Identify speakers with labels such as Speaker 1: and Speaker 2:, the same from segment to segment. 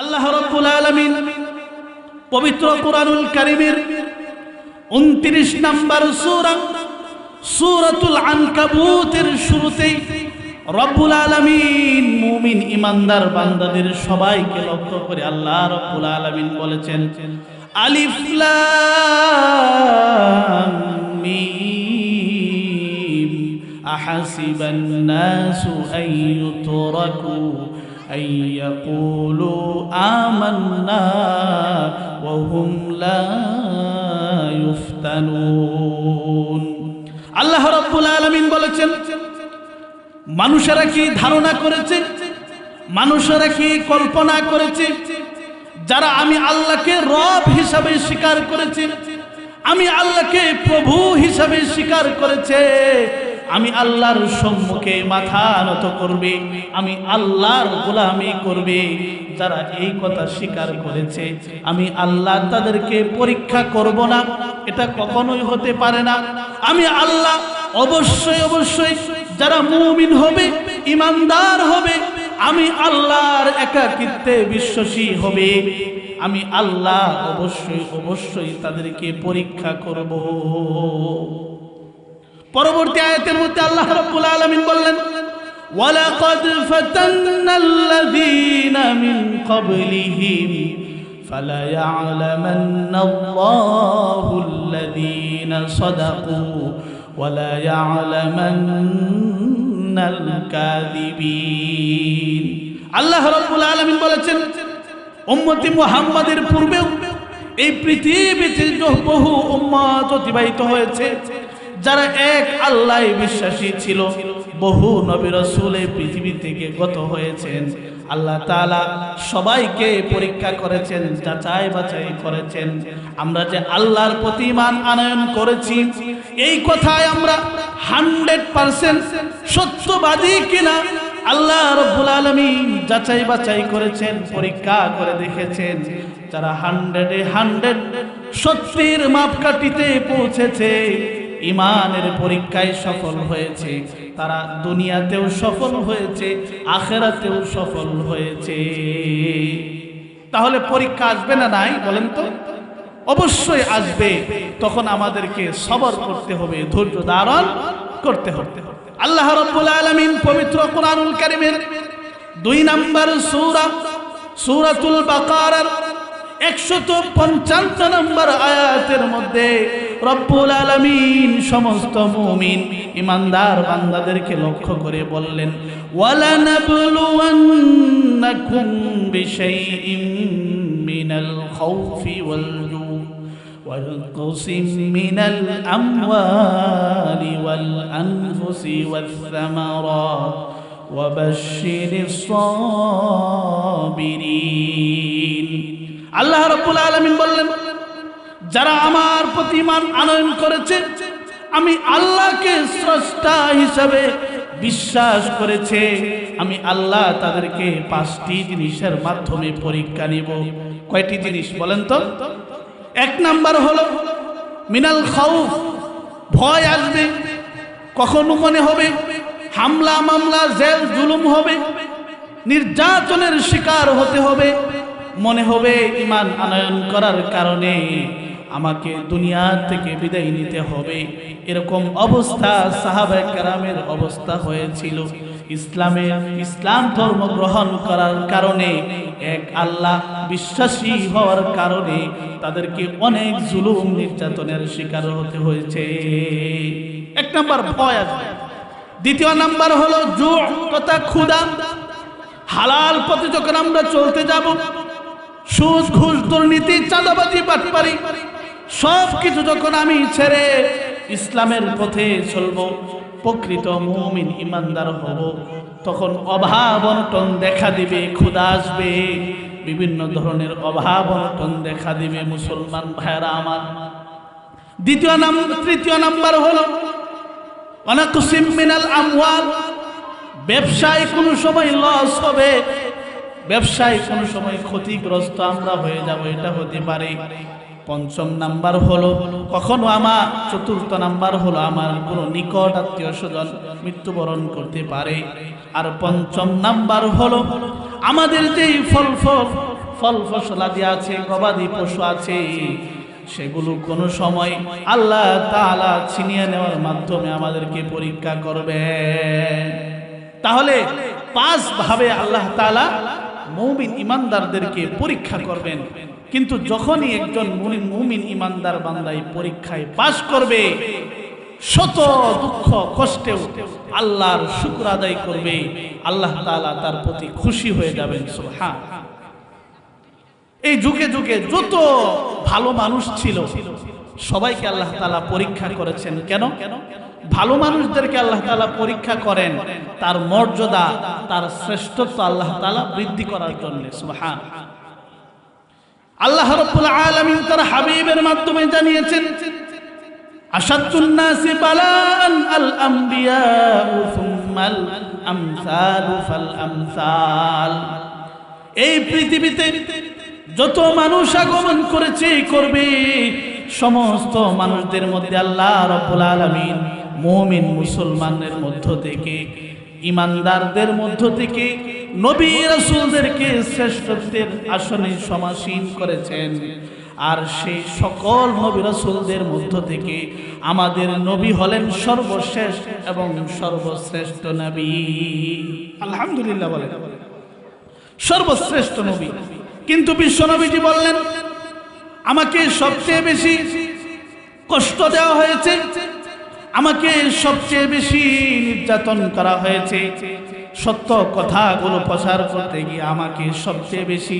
Speaker 1: আল্লাহ রব্বুল আলামিন পবিত্র কোরআনুল কারীমের 29 নম্বর সূরা, সূরাতুল আনকাবুতের শুরুতেই রব্বুল আলামিন মুমিন ইমানদার বান্দাদের সবাইকে লক্ষ্য করে আল্লাহ রব্বুল আলামিন বলেছেন, আলিফ লাম মিম, আহাসিবান নাসু আন ইউতরাকু أن يقولوا آمنا وهم لا يفتنون আল্লাহ রব্বুল আলামিন বলেছেন মানুষেরা কি ধারণা করেছে মানুষেরা কি কল্পনা করেছে যারা আমি আল্লাহকে রব হিসাবে স্বীকার করেছে আমি আল্লাহকে প্রভু হিসাবে স্বীকার করেছে আমি আল্লাহর সম্মুখে মাথা নত করবে, আমি আল্লাহর গোলামি করবে। যারা এই কথা স্বীকার করেছে, আমি আল্লাহ তাদেরকে পরীক্ষা করব না, এটা কখনোই হতে পারে না। আমি আল্লাহ অবশ্যই অবশ্যই যারা মুমিন হবে, ইমানদার হবে, আমি আল্লাহর একাকিত্বে বিশ্বাসী হবে। আমি আল্লাহ অবশ্যই অবশ্যই তাদেরকে পরীক্ষা করব। পরবর্তী আয়াতের মধ্যে আল্লাহ রাব্বুল আলামিন বললেন, ওয়ালাকাদ ফাতান্নাল্লাযীনা মিন ক্বাবলিহিম ফালা ইয়া'লামান্নাল্লাহু সাদাকু ওয়ালা ইয়া'লামান্নাল কাযিবিন আল্লাহ রাব্বুল আলামিন বলেছেন, উম্মতি মুহাম্মাদের পূর্বেও এই পৃথিবীতে বহু উম্মত অতিবাহিত হয়েছে। যারা এক আল্লাহ বিশ্বাসী ছিল, বহু নবী রসুল এই পৃথিবী থেকে গত হয়েছেন। আল্লাহ তাআলা সবাইকে পরীক্ষা করেছেন, যাচাই বাছাই করেছেন। আমরা যে আল্লাহর প্রতি মান আনয়ন করেছি, এই কথায় আমরা হান্ড্রেড পার্সেন্ট সত্যবাদী কিনা আল্লাহ রব্বুল আলমিন যাচাই বাছাই করেছেন, পরীক্ষা করে দেখেছেন। যারা হান্ড্রেডে হান্ড্রেড সত্যির মাপকাঠিতে পৌঁছেছে ইমানের পরীক্ষায় সফল হয়েছে। তারা দুনিয়াতেও সফল হয়েছে, আখেরাতেও সফল হয়েছে। তাহলে পরীক্ষা আসবে না নাই, বলেন তো? অবশ্যই আসবে। তখন আমাদেরকে সবর করতে হবে, ধৈর্য ধারণ করতে হবে। আল্লাহ রব্বুল আলামিন পবিত্র কোরআনুল কারীমের দুই নাম্বার সূরা, সূরাতুল বাকারার একশত পঞ্চান্ন নম্বর আয়াতের মধ্যে রব্বুল আলামিন সমস্ত মুমিন ইমানদার বান্দাদেরকে লক্ষ্য করে বললেন ওয়ালা নাবলুওয়ান্নাকুম বিশাইইম মিনাল খাউফি ওয়াল জু والقص من الأموال والأنفس والثمرات وبشر الصابرين আল্লাহ রব্বুল আলমিন বললেন, যারা আমার প্রতি মান আনয়ন করেছে, আমি আল্লাহকে স্রষ্টা হিসাবে বিশ্বাস করেছে। আমি আল্লাহ তাদেরকে পাঁচটি জিনিসের মাধ্যমে পরীক্ষা নিব। কয়টি জিনিস বলেন তো? এক নাম্বার হলো, মিনাল খাউফ, ভয় আসবে, কখনো মনে হবে হামলা মামলা জেল জুলুম হবে, নির্যাতনের শিকার হতে হবে মনে হবে ইমান আনয়ন করার কারণে আমাকে দুনিয়া থেকে বিদায় নিতে হবে। এরকম অবস্থা সাহাবা কারামের অবস্থা হয়েছিল। ইসলামে ইসলাম ধর্ম গ্রহণ করার কারণে, এক আল্লাহ বিশ্বাসী হওয়ার কারণে তাদেরকে অনেক জুলুম নির্যাতনের শিকার হতে হয়েছে। এক নাম্বার দ্বিতীয় নাম্বার হলো জু তথা ক্ষুদা হালাল পথে যখন আমরা চলতে যাব সুদ ঘুষ দুর্নীতি, চাঁদাবাজি পাটপারি সব কিছু যখন আমি ছেড়ে ইসলামের পথে চলবো, প্রকৃত মুমিন ইমানদার হব, তখন অভাব অনটন দেখা দিবে ক্ষুদা আসবে। বিভিন্ন ধরনের অভাব অনটন দেখা দিবে মুসলমান ভাইরা আমার। দ্বিতীয় নাম্বার তৃতীয় নাম্বার হলো অনেক মিনাল আমওয়াল। ব্যবসায় কোনো সময় লস হবে ব্যবসায় কোনো সময় ক্ষতিগ্রস্ত আমরা হয়ে যাব, এটা হতে পারে। পঞ্চম নাম্বার হলো, কখনো আমার, চতুর্থ নাম্বার হলো আমার কোনো নিকট আত্মীয় স্বজন মৃত্যুবরণ করতে পারে। আর পঞ্চম নাম্বার হলো, আমাদের যেই ফল ফল ফসলাদি আছে, গবাদি পশু আছে, সেগুলো কোনো সময় আল্লাহ তাআলা ছিনিয়ে নেওয়ার মাধ্যমে আমাদেরকে পরীক্ষা করবে তাহলে পাঁচ ভাবে আল্লাহ তাআলা মুমিন ইমানদারদেরকে পরীক্ষা করবেন। কিন্তু যখনই একজন মুমিন ইমানদার বান্দাই পরীক্ষায় পাশ করবে, শত দুঃখ কষ্টেও আল্লাহর শুক্র আদায় করবে। আল্লাহ তালা তার প্রতি খুশি হয়ে যাবেন, সুবহান। এই যুগে যুগে যত ভালো মানুষ ছিল, সবাইকে আল্লাহ তালা পরীক্ষা করেছেন। কেন কেন? ভালো মানুষদেরকে আল্লাহ তালা পরীক্ষা করেন, তার মর্যাদা, তার শ্রেষ্ঠত্ব আল্লাহ তাআলা বৃদ্ধি করার জন্য আল্লাহ তার হাবিবের মাধ্যমে জানিয়েছেন আল এই পৃথিবীতে যত মানুষ আগমন করেছে, করবে, সমস্ত মানুষদের মধ্যে আল্লাহ রব্বুল আলামিন মুমিন মুসলমানের মধ্য থেকে, ইমানদারদের মধ্য থেকে নবী রাসূলদেরকে শ্রেষ্ঠত্বের আসনে সমাসীন করেছেন। আর সেই সকল নবী রাসূলদের মধ্য থেকে আমাদের নবী হলেন সর্বশেষ এবং সর্বশ্রেষ্ঠ নবী। আলহামদুলিল্লাহ বলেন। সর্বশ্রেষ্ঠ নবী। কিন্তু বিশ্বনবীজি বললেন, আমাকে সবচেয়ে বেশি কষ্ট দেওয়া হয়েছে আমাকে সবচেয়ে বেশি নির্যাতন করা হয়েছে। সত্য কথাগুলো প্রচার করতে গিয়ে আমাকে সবচেয়ে বেশি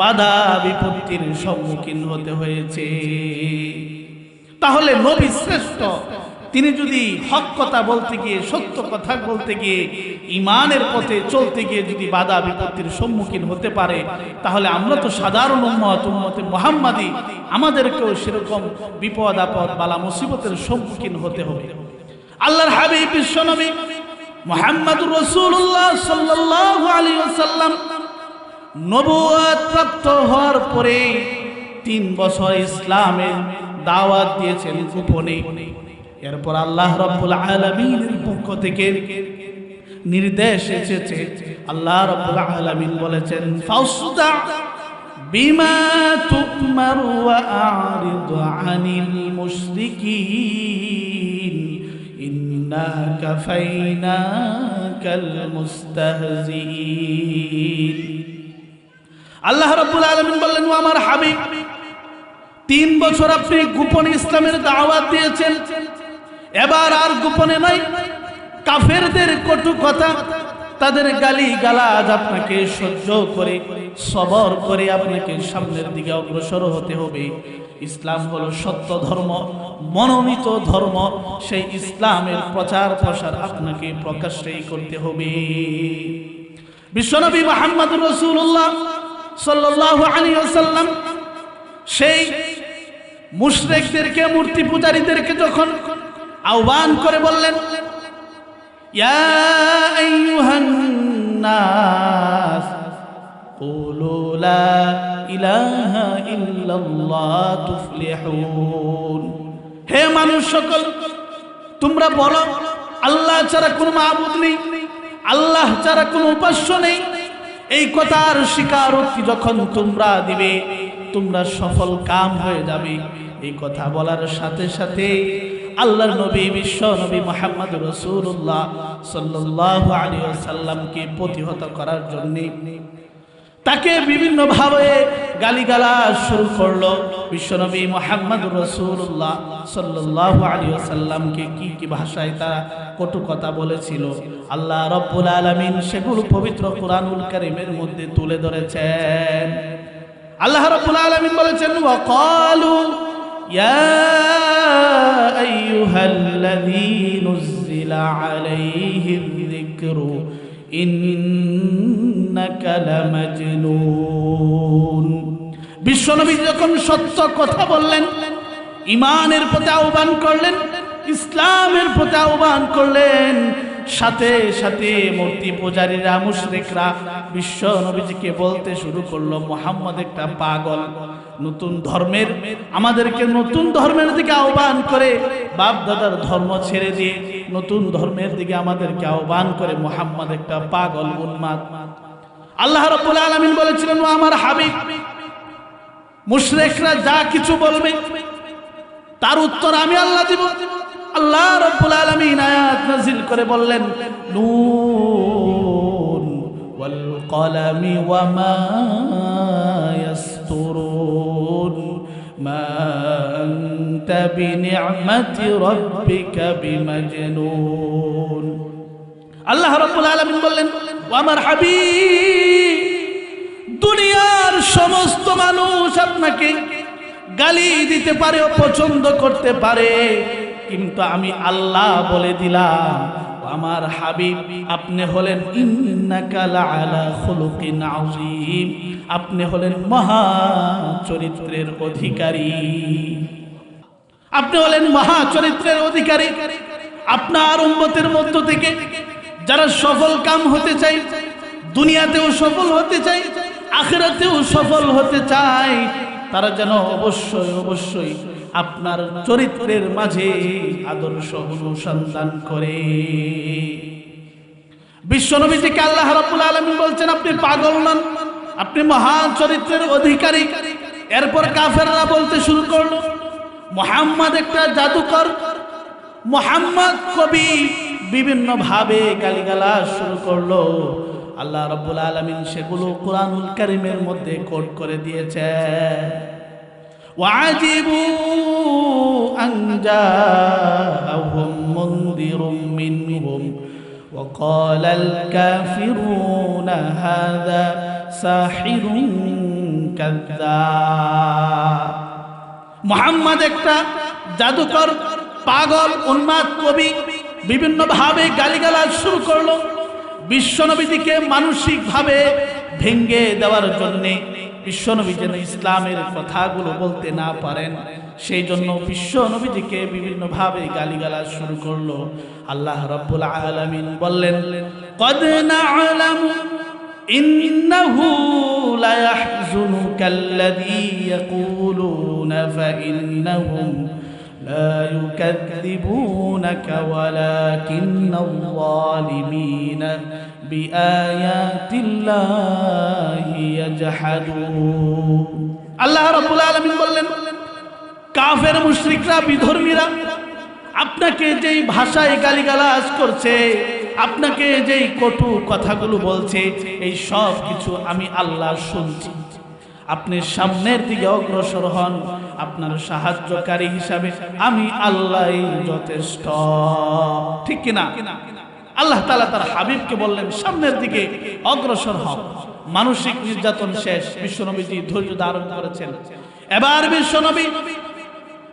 Speaker 1: বাধা বিপত্তির সম্মুখীন হতে হয়েছে। তাহলে নবী শ্রেষ্ঠ তিনি যদি হক কথা বলতে গিয়ে, সত্য কথা বলতে গিয়ে ইমানের পথে চলতে গিয়ে যদি বাধা বিপত্তির সম্মুখীন হতে পারে, তাহলে আমরা তো সাধারণ উম্মত, উম্মতে মোহাম্মদী, আমাদেরকেও সেরকম বিপদ আপদ বালা মুসিবতের সম্মুখীন হতে হবে। আল্লাহর হাবিব বিশ্বনবী মোহাম্মদ রসুল্লাহ সাল্লাল্লাহু নবুয়াত প্রাপ্ত হওয়ার পরে তিন বছর ইসলামের দাওয়াত দিয়েছেন গোপনে। এরপর আল্লাহ রব্বুল আলামিনের পক্ষ থেকে নির্দেশ এসেছে। আল্লাহ রব্বুল আলামিন বলেছেন, ফাউসদা বিমা ইন্না আল্লাহ রাব্বুল আলমিন বললেন, ও আমার হাবিব, তিন বছর আপনি গোপন ইসলামের দাওয়াত দিয়েছেন। এবার আর গোপনে নাই। কাফেরদের কটু কথা, তাদের গালি গালাজ আপনাকে সহ্য করে, সবর করে আপনাকে সামনের দিকে অগ্রসর হতে হবে। ইসলাম হলো সত্য ধর্ম, মনোনীত ধর্ম। সেই ইসলামের প্রচার প্রসার আপনাকে প্রকাশ্যেই করতে হবে। বিশ্বনবী মোহাম্মদ রসুল্লাহ সাল্লাহ আলী ওসাল্লাম সেই মুশরেকদেরকে, মূর্তি পূজারীদেরকে যখন আহ্বান করে বললেন হে মানুষ সকল, তোমরা বলো, আল্লাহ ছাড়া কোনো মাবুদ নেই, আল্লাহ ছাড়া কোনো উপাস্য নেই। এই কথার স্বীকারোক্তি যখন তোমরা দিবে, তোমরা সফল কাম হয়ে যাবে। এই কথা বলার সাথে সাথে আল্লাহর নবী, বিশ্ব নবী মোহাম্মদ রসুল্লাহ সাল্লাহ আলী সাল্লামকে প্রতিহত করার জন্য তাকে বিভিন্নভাবে গালিগালা শুরু করল। বিশ্বনবী মোহাম্মদ রসুল্লাহ সাল্লাহ আলী সাল্লামকে কি কি ভাষায় তারা কটু কথা বলেছিল? আল্লাহ রব্বুল আলমিন সেগুলো পবিত্র কোরআনুল করিমের মধ্যে তুলে ধরেছেন। আল্লাহ রব্বুল আলমিন বলেছেন ওয়াকালু ইয়া আইয়ুহাল্লাযী নুজ্জিলা আলাইহি যিকরু ইন্নাকা লামাজনুন বিশ্বনবী যখন সত্য কথা বললেন ইমানের প্রতি আহ্বান করলেন, ইসলামের প্রতি আহ্বান করলেন সাথে সাথে মূর্তি পূজারীরা, মুশরিকরা, বিশ্ব নবীজিকে বলতে শুরু করল, মোহাম্মদ একটা পাগল, নতুন ধর্মের, আমাদেরকে নতুন ধর্মের দিকে আহ্বান করে বাপ দাদার ধর্ম ছেড়ে দিয়ে নতুন ধর্মের দিকে আমাদেরকে আহ্বান করে, মোহাম্মদ একটা পাগল উন্মাদ আল্লাহ রাব্বুল আলামিন বলেছিলেন, ও আমার হাবিব, মুশরেকরা যা কিছু বলবে, তার উত্তর আমি আল্লাহ দিব। আল্লাহ রব্বুল আলামিন আয়াত নাযিল করে বললেন, নুন ওয়াল কলামি ওয়া মা ইয়াসতুরুন, মা আনতা বিনি'মাতি রাব্বিকা বিমাজনুন। আল্লাহ রব্বুল আলামিন বললেন ও আমার হাবিব, দুনিয়ার সমস্ত মানুষ আপনাকে গালি দিতে পারে ও পছন্দ করতে পারে। কিন্তু আমি আল্লাহ বলে দিলাম আমার হাবিব, আপনি হলেন আপনি হলেন মহা চরিত্রের অধিকারী। আপনি হলেন মহা চরিত্রের অধিকারী। আপনার উম্মতের মধ্য থেকে যারা সফল কাম হতে চাই দুনিয়াতেও সফল হতে চাই আখেরাতেও সফল হতে চায়, তারা যেন অবশ্যই অবশ্যই আপনার চরিত্রের মাঝে আদর্শ অনুসন্ধান করে। বিশ্বনবীজিকে আল্লাহ রাব্বুল আলামিন বলছেন, আপনি পাগল নন, আপনি মহান চরিত্রের অধিকারী। এরপর কাফেররা বলতে শুরু করল, মোহাম্মদ একটা জাদুকর, মোহাম্মদ কবি। বিভিন্ন ভাবে গালিগালাজ শুরু করল। আল্লাহ রাব্বুল আলামিন সেগুলো কোরআনুল কারীমের মধ্যে কোট করে দিয়েছে وعجبوا أن جاءهم منذر منهم وقال الكافرون هذا ساحر كذاب মোহাম্মদ একটা জাদুকর পাগল উন্মাদ কবি বিভিন্ন ভাবে গালিগালাজ শুরু করলো বিশ্বনবীজিকে মানসিকভাবে ভেঙ্গে দেওয়ার জন্যে বিশ্বনবী যেন ইসলামের কথাগুলো বলতে না পারেন সেই জন্য বিশ্বনবীজিকে বিভিন্নভাবে গালিগালাজ শুরু করলো আল্লাহ রব্বুল আলামিন বললেন কদ না'লামু ইন্নাহু লা ইয়াহজুনুকাল্লাযী ইয়াকুলুনা ফাইন্নাহুম لا يكذبونك ولكن الظالمين بآيات الله يجحدون আল্লাহ বললেন, কাফের আপনাকে যেই ভাষায় গালিগালাজ করছে, আপনাকে যেই কটু কথাগুলো বলছে, এই সব কিছু আমি আল্লাহ শুনছি। আপনি সামনের দিকে অগ্রসর হন, আপনার সাহায্যকারী হিসাবে আমি আল্লাহ যথেষ্ট। ঠিক কিনা? আল্লাহ তালা তার হাবিবকে বললেন, সামনের দিকে অগ্রসর হন মানসিক নির্যাতন শেষ। বিশ্বনবীজি ধৈর্য ধারণ করেছেন। এবার বিশ্বনবী,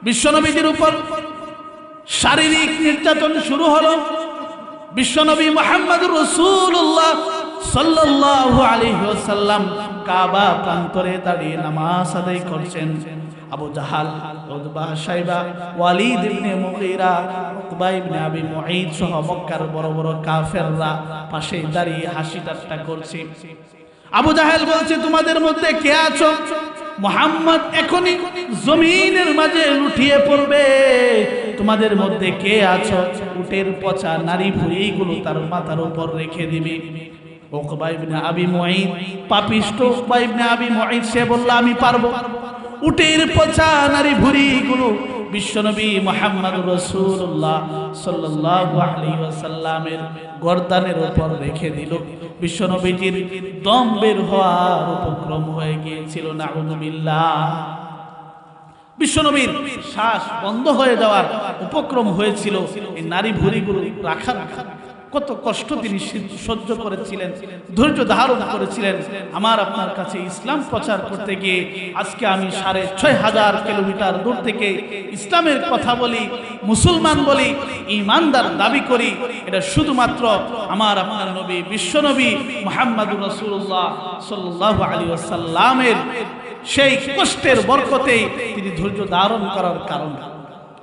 Speaker 1: বিশ্বনবীজির উপর শারীরিক নির্যাতন শুরু হলো। বিশ্বনবী মোহাম্মদ রসুল্লাহ সাল্লাল্লাহু আলাইহি ওয়াসাল্লাম কাবা প্রান্তরে দাঁড়িয়ে নামাজ আদায় করছেন। আবু জাহাল, উতবা, সাইবা, ওয়ালিদ ইবনে মুগীরা, উতবা ইবনে আবি মুঈদ সহ মক্কার বড় বড় কাফেররা পাশে দাঁড়িয়ে হাসি ঠাট্টা করছে। আবু জাহেল বলছে, তোমাদের মধ্যে কে আছো? মোহাম্মদ এখনই জমিনের মাঝে লুটিয়ে পড়বে। তোমাদের মধ্যে কে আছো? উটের পচা নারী ভুড়িগুলো তার মাথার উপর রেখে দিবে। ওকবা ইবনে আবি মুঈদ পাপিষ্ট ওকবা ইবনে আবি মুঈদ সে বলল, আমি পারব। উটের পচা নারী ভুড়িগুলো বিশ্বনবী মোহাম্মদ রসুল্লাহ ওয়াসাল্লামের গর্দানের উপর রেখে দিল। বিশ্বনবীজির দম বের হওয়ার উপক্রম হয়ে গিয়েছিল নাউযুবিল্লাহ বিশ্বনবীর শ্বাস বন্ধ হয়ে যাওয়ার উপক্রম হয়েছিল এই নারী ভুরিগুলো রাখা রাখা কত কষ্ট তিনি সহ্য করেছিলেন, ধৈর্য ধারণ করেছিলেন। আমার আপনার কাছে ইসলাম প্রচার করতে গিয়ে আজকে আমি সাড়ে ছয় হাজার কিলোমিটার দূর থেকে ইসলামের কথা বলি, মুসলমান বলি, ইমানদার দাবি করি। এটা শুধুমাত্র আমার আপনার নবী বিশ্বনবী মোহাম্মদুর রসুল্লাহ সাল্লাহ আলী আসাল্লামের সেই কষ্টের বরকতেই তিনি ধৈর্য ধারণ করার কারণ।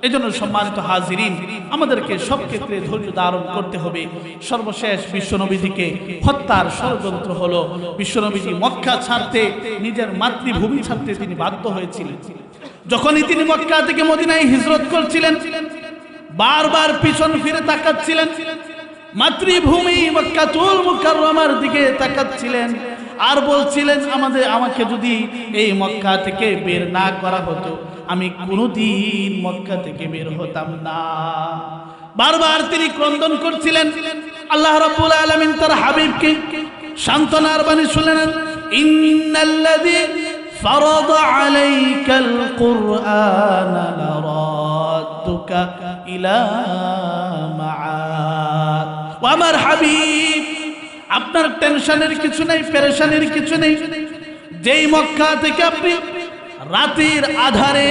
Speaker 1: এই জন্য সম্মানিত হাজিরিন, আমাদেরকে সব ক্ষেত্রে ধৈর্য ধারণ করতে হবে। সর্বশেষ বিশ্বনবীজিকে হত্যার ষড়যন্ত্র হলো, বিশ্বনবীজি মক্কা ছাড়তে, নিজের মাতৃভূমি ছাড়তে তিনি বাধ্য হয়েছিলেন। যখনই তিনি মক্কা থেকে মদিনায় হিজরত করছিলেন, বারবার পিছন ফিরে তাকাচ্ছিলেন, মাতৃভূমি মক্কা মক্কাতুল মুকাররমার দিকে তাকাচ্ছিলেন। আর বলছিলেন আমাদের আমাকে যদি এই মক্কা থেকে বের না করা হতো আমি কোনোদিন মক্কা থেকে বের হতাম না বারবার তিনি ক্রন্দন করছিলেন আল্লাহ রাব্বুল আলামিন তার হাবিবকে সান্ত্বনার বাণী শুনলেন ইন্নাল্লাযী فرض عليك القرآن لرادك إلى معاد وأمر حبيب আপনার টেনশনের কিছু নেই, পেরেশানির কিছু নেই। যেই মক্কা থেকে আপনি রাতের আধারে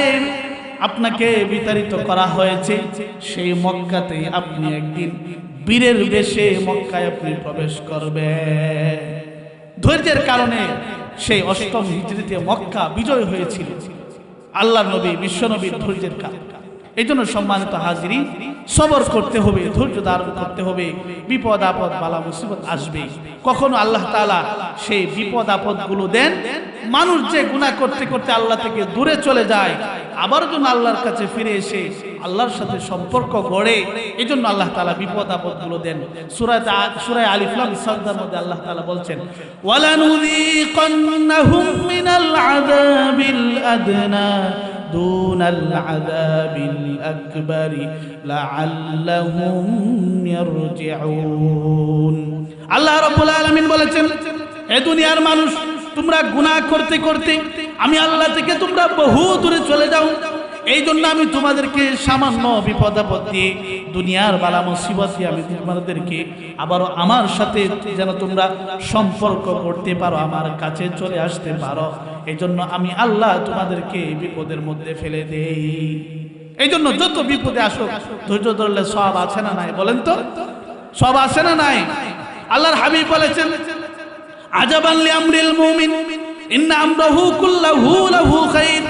Speaker 1: আপনাকে বিতাড়িত করা হয়েছে, সেই মক্কাতে আপনি একদিন বীরের বেশে মক্কায় আপনি প্রবেশ করবেন। ধৈর্যের কারণে সেই অষ্টম হিজড়িতে মক্কা বিজয় হয়েছিল। আল্লাহ নবী বিশ্বনবীর ধৈর্যের কারণে। এই জন্য সম্মানিত হাজিরি, সবর করতে হবে, ধৈর্য ধারণ করতে হবে, বিপদ আপদ, বালা মুসিবত আসবে। কখনো আল্লাহ তালা সেই বিপদ আপদগুলো দেন, মানুষ যে গুণা করতে করতে আল্লাহ থেকে দূরে চলে যায়, আবার যেন আল্লাহর কাছে ফিরে এসে আল্লাহর সাথে সম্পর্ক গড়ে এই জন্য আল্লাহ তালা বিপদ আপদগুলো দেন। সুরায় সুরায় সাদ্দার মধ্যে আল্লাহ তালা বলছেন, ওয়ালানুযীকান্নাহুম মিনাল আযাবিল আদনা। دون العذاب الأكبر لعلهم يرجعون আল্লাহ রাব্বুল আলামিন বলেছেন এ দুনিয়ার মানুষ তোমরা গুনাহ করতে করতে আমি আল্লাহ থেকে তোমরা বহু দূরে চলে যাও এই জন্য আমি তোমাদেরকে সামান্য বিপদ আপদ দিয়ে দুনিয়ার বালা মুসিবত দিয়ে আমি তোমাদেরকে আবারও আমার সাথে যেন তোমরা সম্পর্ক করতে পারো আমার কাছে চলে আসতে পারো এই জন্য আমি আল্লাহ তোমাদেরকে বিপদের মধ্যে ফেলে দেই। এই জন্য যত বিপদে আসো ধৈর্য ধরলে সব আছে না নাই, বলেন তো? সব আছে না নাই? আল্লাহর হাবিব বলেছেন, আজাবান লিআমরিল মুমিন, ইন্না আমরাহু কুল্লাহু লাহু খাইর।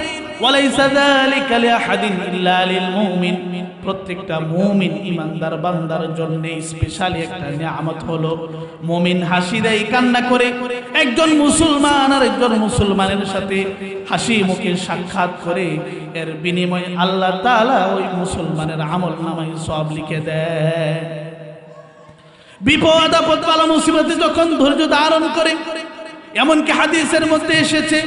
Speaker 1: প্রত্যেকটা মুমিন ইমানদার বান্দার জন্য একটা নিয়ামত হলো, মুমিন হাসি দেয়, কান্না করে। একজন মুসলমান আর একজন মুসলমানের সাথে হাসি মুখে সাক্ষাৎ করে, এর বিনিময়ে আল্লাহ তাআলা ওই মুসলমানের আমল সব লিখে দেয়। বিপদ আপদ, বালা মুসিবতে যখন ধৈর্য ধারণ করে এমনকি হাদিসের মধ্যে এসেছে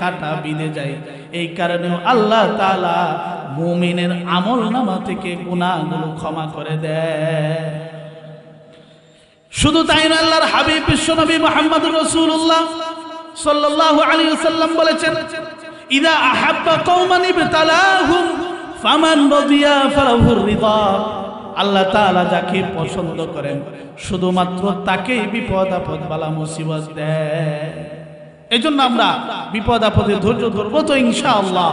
Speaker 1: কাটা বিঁধে যায়, এই কারণে আল্লাহ আমল থেকে ক্ষমা করে দেয়। শুধু তাই আল্লাহর হাবিব বিশ্বনবী মুহাম্মদুর রাসূলুল্লাহ সাল্লাল্লাহু আলাইহি বলেছেন, ইদা আহাব্বা কওমান ইবতালাহুম ফামান রদিয়া ফালাহুর রিদা। আল্লাহ তাআলা যাকে পছন্দ করেন, শুধুমাত্র তাকেই বিপদ আপদ বালা মুসিবত দেয়। এজন্য জন্য আমরা বিপদ আপদে ধৈর্য ধরবো তো ইনশাআল্লাহ।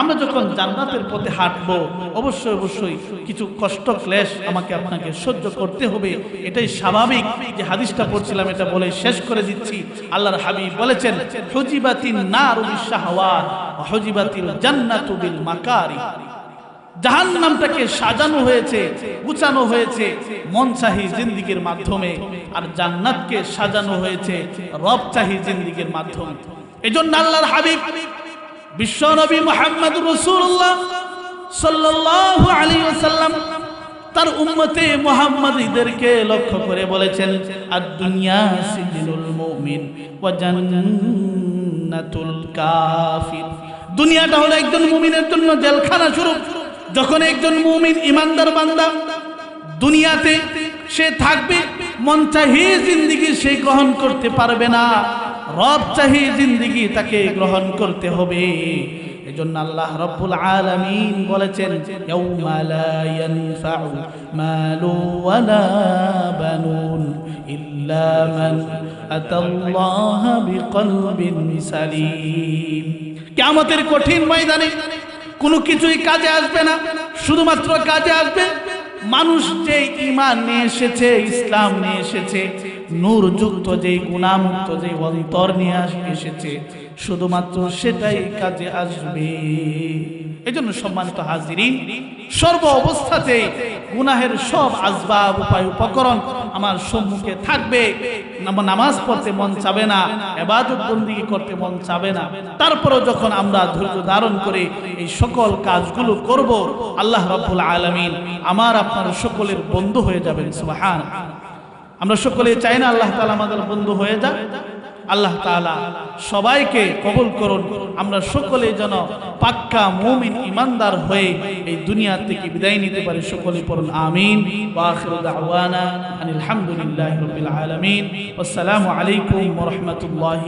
Speaker 1: আমরা যখন জান্নাতের পথে হাঁটবো, অবশ্যই অবশ্যই কিছু কষ্ট, ক্লেশ আমাকে আপনাকে সহ্য করতে হবে। এটাই স্বাভাবিক যে হাদিসটা পড়ছিলাম, এটা বলে শেষ করে দিচ্ছি। আল্লাহর হাবিব বলেছেন, হজিবাতিন নারু বিশাহওয়াত হজিবাতিল জান্নাতু বিল মাকারি। জাহান নামটাকে সাজানো হয়েছে, গুছানো হয়েছে মনসাহি জিন্দিগির মাধ্যমে, আর জান্নাতকে সাজানো হয়েছে রবচাহি জিন্দিগির মাধ্যমে। এই জন্য আল্লাহর হাবিব বিশ্ব নবী মোহাম্মদ রসুল্লাহ সাল্লাল্লাহু আলাইহি ওয়াসাল্লাম তার উম্মতে মুহাম্মাদীদেরকে লক্ষ্য করে বলেছেন আর দুনিয়া সিজনুল মুমিন ওয়া জান্নাতুল কাফির। দুনিয়াটা হলো একজন মুমিনের জন্য জেলখানা স্বরূপ যখন একজন মুমিন ইমানদার বান্দা দুনিয়াতে সে থাকবে, মন চাহি জিন্দিগি সে গ্রহণ করতে পারবে না। রব চাহি জিন্দিগি তাকে গ্রহণ করতে হবে। এজন্য আল্লাহ রব্বুল আলামিন বলেছেন, ইয়াউমা লা ইয়ানফাউ মালু ওয়ালা বানুন ইল্লা মান আতাল্লাহ বিকলবিন সালিম। কিয়ামতের কঠিন ময়দানে কোনো কিছুই কাজে আসবে না, শুধুমাত্র কাজে আসবে মানুষ যে ইমান নিয়ে এসেছে, ইসলাম নিয়ে এসেছে নূর যুক্ত যে গুণামুক্ত যে অন্তর নিয়ে এসেছে, শুধুমাত্র সেটাই কাজে আসবে। এই জন্য সম্মানিত হাজিরিন, সর্ব অবস্থাতে গুনাহের সব আসবাব উপায় উপকরণ আমার সম্মুখে থাকবে। নামাজ পড়তে মন চাবে না, এবাদত বন্দি করতে মন চাবে না। তারপরেও যখন আমরা ধৈর্য ধারণ করে এই সকল কাজগুলো করব, আল্লাহ রাব্বুল আলামিন আমার আপনার সকলের বন্ধু হয়ে যাবেন সুবহান আমরা সকলে চাই না আল্লাহ তালা আমাদের বন্ধু হয়ে যাক। আল্লাহ তালা সবাইকে কবল করুন। আমরা সকলে যেন পাক্কা মুমিন ইমানদার হয়ে এই দুনিয়া থেকে বিদায় নিতে পারি। সকলে পড়ুন, আমিন। আলহামদুলিল্লাহ আলমিন। আসসালামু আলাইকুম রহমতুল্লাহ